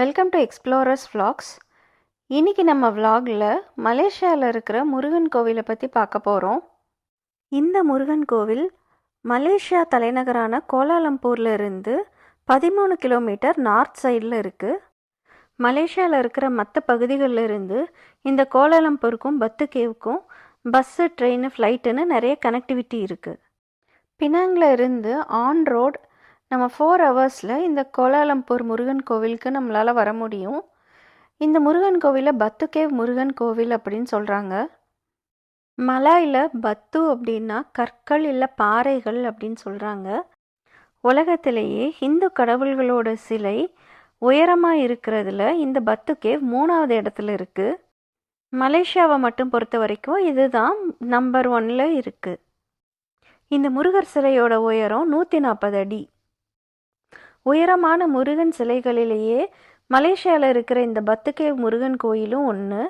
Welcome to explorers vlogs. இன்னைக்கு நம்ம வ்ளாகில் மலேசியாவில் இருக்கிற முருகன் கோவிலை பற்றி பார்க்க போகிறோம் இந்த முருகன் கோவில் மலேசியா தலைநகரான கோலாலம்பூரில் இருந்து பதிமூணு கிலோமீட்டர் நார்த் சைடில் இருக்குது மலேசியாவில் இருக்கிற மற்ற பகுதிகளில் இருந்து இந்த கோலாலம்பூருக்கும் பத்து கேவுக்கும் பஸ்ஸு ட்ரெயின் ஃப்ளைட்டுன்னு நிறைய கனெக்டிவிட்டி இருக்குது பினாங்கில் இருந்து ஆன் ரோட் நம்ம ஃபோர் ஹவர்ஸில் இந்த கோலாலம்பூர் முருகன் கோவிலுக்கு நம்மளால் வர முடியும். இந்த முருகன் கோவிலை பத்து கேவ் முருகன் கோவில் அப்படின்னு சொல்கிறாங்க மலாயில் பத்து அப்படின்னா கற்கள் இல்லை பாறைகள் அப்படின்னு சொல்கிறாங்க உலகத்திலேயே ஹிந்து கடவுள்களோட சிலை உயரமாக இருக்கிறதுல இந்த பத்து கேவ் மூணாவது இடத்துல இருக்குது மலேசியாவை மட்டும் பொறுத்த வரைக்கும் இதுதான் நம்பர் ஒனில் இருக்குது இந்த முருகர் சிலையோட உயரம் நூற்றி நாற்பது அடி. உயரமான முருகன் சிலைகளிலேயே மலேசியாவில் இருக்கிற இந்த பத்துகேவ் முருகன் கோயிலும் ஒன்று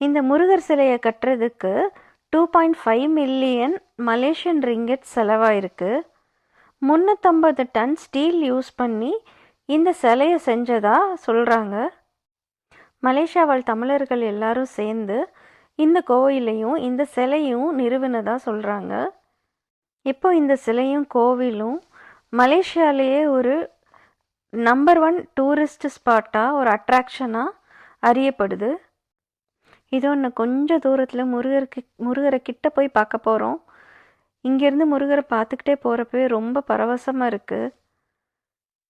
இந்த முருகர் சிலையை கட்டுறதுக்கு two point five million Malaysian ringgit செலவாயிருக்கு. முந்நூற்றம்பது டன் ஸ்டீல் யூஸ் பண்ணி இந்த சிலையை செஞ்சதா சொல்கிறாங்க மலேசியாவால் தமிழர்கள் எல்லாரும் சேர்ந்து இந்த கோவிலையும் இந்த சிலையும் நிறுவினதாக சொல்கிறாங்க இப்போ இந்த சிலையும் கோவிலும் மலேசியாலேயே ஒரு நம்பர் ஒன் டூரிஸ்ட் ஸ்பாட்டாக ஒரு அட்ராக்ஷனாக அறியப்படுது. இது ஒன்று கொஞ்சம் தூரத்தில் முருகருக்கு முருகரை கிட்ட போய் பார்க்க போகிறோம் இங்கேருந்து முருகரை பார்த்துக்கிட்டே போகிறப்பவே ரொம்ப பரவசமாக இருக்குது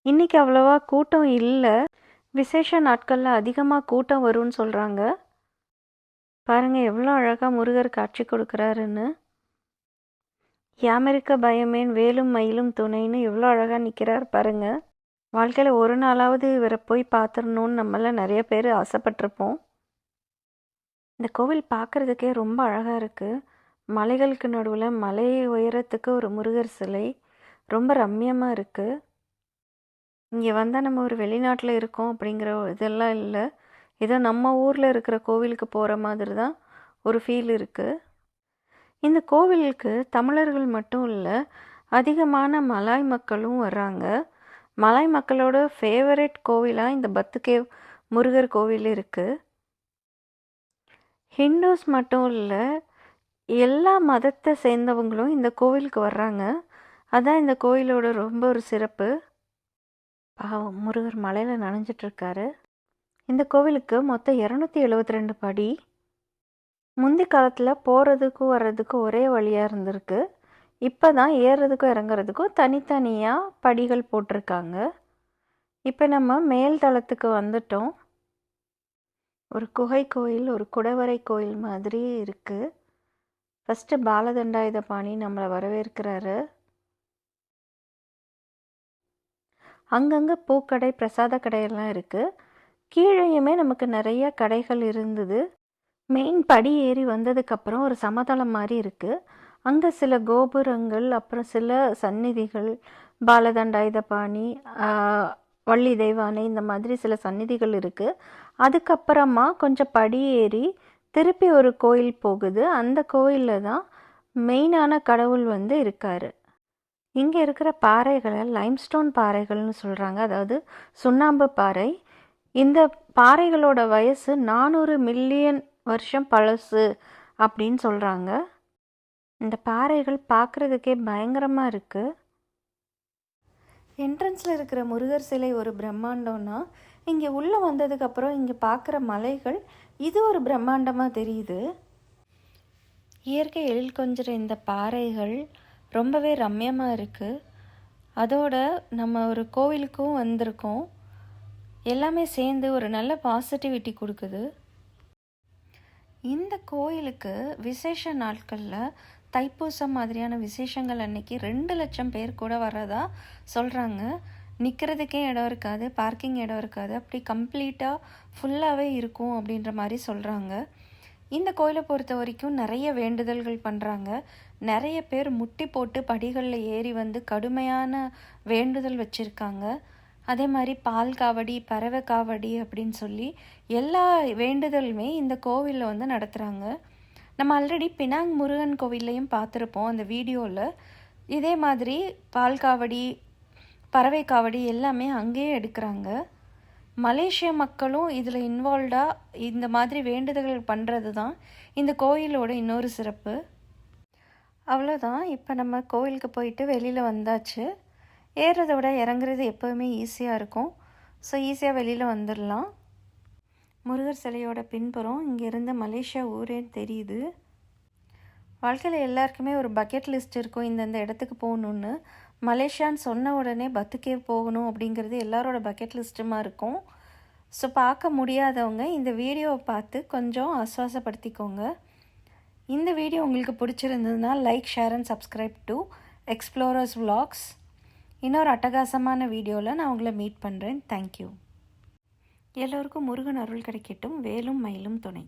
இன்றைக்கி அவ்வளோவா கூட்டம் இல்லை. விசேஷ நாட்களில் அதிகமாக கூட்டம் வரும்னு சொல்கிறாங்க பாருங்கள் எவ்வளோ அழகாக முருகர் காட்சி கொடுக்குறாருன்னு. யாமிருக்க பயமேன் வேலும் மயிலும் துணைன்னு எவ்வளோ அழகாக நிற்கிறார் பாருங்க. வாழ்க்கையில் ஒரு நாளாவது இவரை போய் பார்த்துடணுன்னு நம்மளாம் நிறைய பேர் ஆசைப்பட்டிருப்போம். இந்த கோவில் பார்க்குறதுக்கே ரொம்ப அழகாக இருக்குது மலைகளுக்கு நடுவில் மலை உயரத்துக்கு ஒரு முருகர் சிலை. ரொம்ப ரம்மியமாக இருக்குது இங்கே வந்தால் நம்ம ஒரு வெளிநாட்டில் இருக்கோம் அப்படிங்கிற ஒரு இதெல்லாம் இல்லை. ஏதோ நம்ம ஊரில் இருக்கிற கோவிலுக்கு போகிற மாதிரி தான் ஒரு ஃபீல் இருக்குது இந்த கோவிலுக்கு தமிழர்கள் மட்டும் இல்லை அதிகமான மலாய் மக்களும் வர்றாங்க. மலாய் மக்களோட ஃபேவரட் கோவிலாக இந்த பத்துகேவ் முருகர் கோவில் இருக்குது ஹிந்துஸ் மட்டும் இல்லை எல்லா மதத்தை சேர்ந்தவங்களும் இந்த கோவிலுக்கு வர்றாங்க. அதான் இந்த கோயிலோட ரொம்ப ஒரு சிறப்பு. பாவம் முருகர் மலையில் நனைஞ்சிட்ருக்காரு இந்த கோவிலுக்கு மொத்தம் இரநூத்தி எழுபத்தி ரெண்டு படி. முந்தி காலத்தில் போகிறதுக்கும் வர்றதுக்கும் ஒரே வழியாக இருந்திருக்கு. இப்போ தான் ஏறுறதுக்கும் இறங்குறதுக்கும் தனித்தனியாக படிகள் போட்டிருக்காங்க. இப்போ நம்ம மேல் தளத்துக்கு வந்துட்டோம். ஒரு குகை கோயில் ஒரு குடவரை கோயில் மாதிரி இருக்குது ஃபஸ்ட்டு பாலதண்டாயுதபாணி நம்மளை வரவேற்கிறாரு. அங்கங்கே பூக்கடை பிரசாத கடையெல்லாம் இருக்குது கீழேயுமே நமக்கு நிறைய கடைகள் இருந்தது. மெயின் படி ஏறி வந்ததுக்கப்புறம் ஒரு சமதளம் மாதிரி இருக்குது அங்கே சில கோபுரங்கள் அப்புறம் சில சந்நிதிகள் பாலதண்டாயுதபாணி வள்ளி தெய்வானை இந்த மாதிரி சில சந்நிதிகள் இருக்குது அதுக்கப்புறமா கொஞ்சம் படி ஏறி திருப்பி ஒரு கோயில் போகுது. அந்த கோயிலில் தான் மெயினான கடவுள் வந்து இருக்கார். இங்கே இருக்கிற பாறைகளை லைம்ஸ்டோன் பாறைகள்னு சொல்கிறாங்க அதாவது சுண்ணாம்பு பாறை. இந்த பாறைகளோட வயசு நானூறு மில்லியன் வருஷம் பழசு அப்படின்னு சொல்கிறாங்க இந்த பாறைகள் பார்க்குறதுக்கே பயங்கரமாக இருக்குது என்ட்ரன்ஸில் இருக்கிற முருகர் சிலை ஒரு பிரம்மாண்டம்னா இங்கே உள்ளே வந்ததுக்கப்புறம் இங்கே பார்க்குற மலைகள் இது ஒரு பிரம்மாண்டமாக தெரியுது. இயற்கை எழில் கொஞ்சிற இந்த பாறைகள் ரொம்பவே ரம்யமாக இருக்குது அதோட நம்ம ஒரு கோவிலுக்கும் வந்திருக்கோம். எல்லாமே சேர்ந்து ஒரு நல்ல பாசிட்டிவிட்டி கொடுக்குது. இந்த கோயிலுக்கு விசேஷ நாட்களில் தைப்பூசம் மாதிரியான விசேஷங்கள் அன்னைக்கு ரெண்டு லட்சம் பேர் கூட வர்றதா சொல்கிறாங்க நிற்கிறதுக்கே இடம் இருக்காது பார்க்கிங் இடம் இருக்காது. அப்படி கம்ப்ளீட்டாக ஃபுல்லாகவே இருக்கும் அப்படின்ற மாதிரி சொல்கிறாங்க இந்த கோயிலை பொறுத்த வரைக்கும் நிறைய வேண்டுதல்கள் பண்ணுறாங்க நிறைய பேர் முட்டி போட்டு படிகளில் ஏறி வந்து கடுமையான வேண்டுதல் வச்சுருக்காங்க. அதே மாதிரி பால் காவடி பறவை காவடி அப்படின்னு சொல்லி எல்லா வேண்டுதலுமே இந்த கோவிலில் வந்து நடத்துகிறாங்க நம்ம ஆல்ரெடி பினாங் முருகன் கோவில்லையும் பார்த்துருப்போம் அந்த வீடியோவில் இதே மாதிரி பால் காவடி பறவை காவடி எல்லாமே அங்கேயே எடுக்கிறாங்க. மலேசிய மக்களும் இதில் இன்வால்வ்டாக இந்த மாதிரி வேண்டுதல்கள் பண்ணுறது தான் இந்த கோயிலோட இன்னொரு சிறப்பு. அவ்வளோதான் இப்போ நம்ம கோயிலுக்கு போயிட்டு வெளியில் வந்தாச்சு. ஏறுறதை விட இறங்குறது எப்போவுமே ஈஸியாக இருக்கும். ஸோ ஈஸியாக வெளியில் வந்துடலாம் முருகர் சிலையோட பின்புறம் இங்கேருந்து மலேசியா ஊரே தெரியுது. வாழ்க்கையில் எல்லாருக்குமே ஒரு பக்கெட் லிஸ்ட் இருக்கும் இந்தந்த இடத்துக்கு போகணுன்னு மலேசியான்னு சொன்ன உடனே பத்துக்கே போகணும் அப்படிங்கிறது எல்லாரோட பக்கெட் லிஸ்ட்டுமா இருக்கும். ஸோ பார்க்க முடியாதவங்க இந்த வீடியோவை பார்த்து கொஞ்சம் ஆஸ்வாசப்படுத்திக்கோங்க. இந்த வீடியோ உங்களுக்கு பிடிச்சிருந்ததுன்னா like share and subscribe to explorers vlogs இன்னொரு அட்டகாசமான வீடியோவில் நான் உங்களை மீட் பண்ணுறேன் தேங்க்யூ எல்லோருக்கும் முருகன் அருள் கிடைக்கட்டும். வேலும் மயிலும் துணை.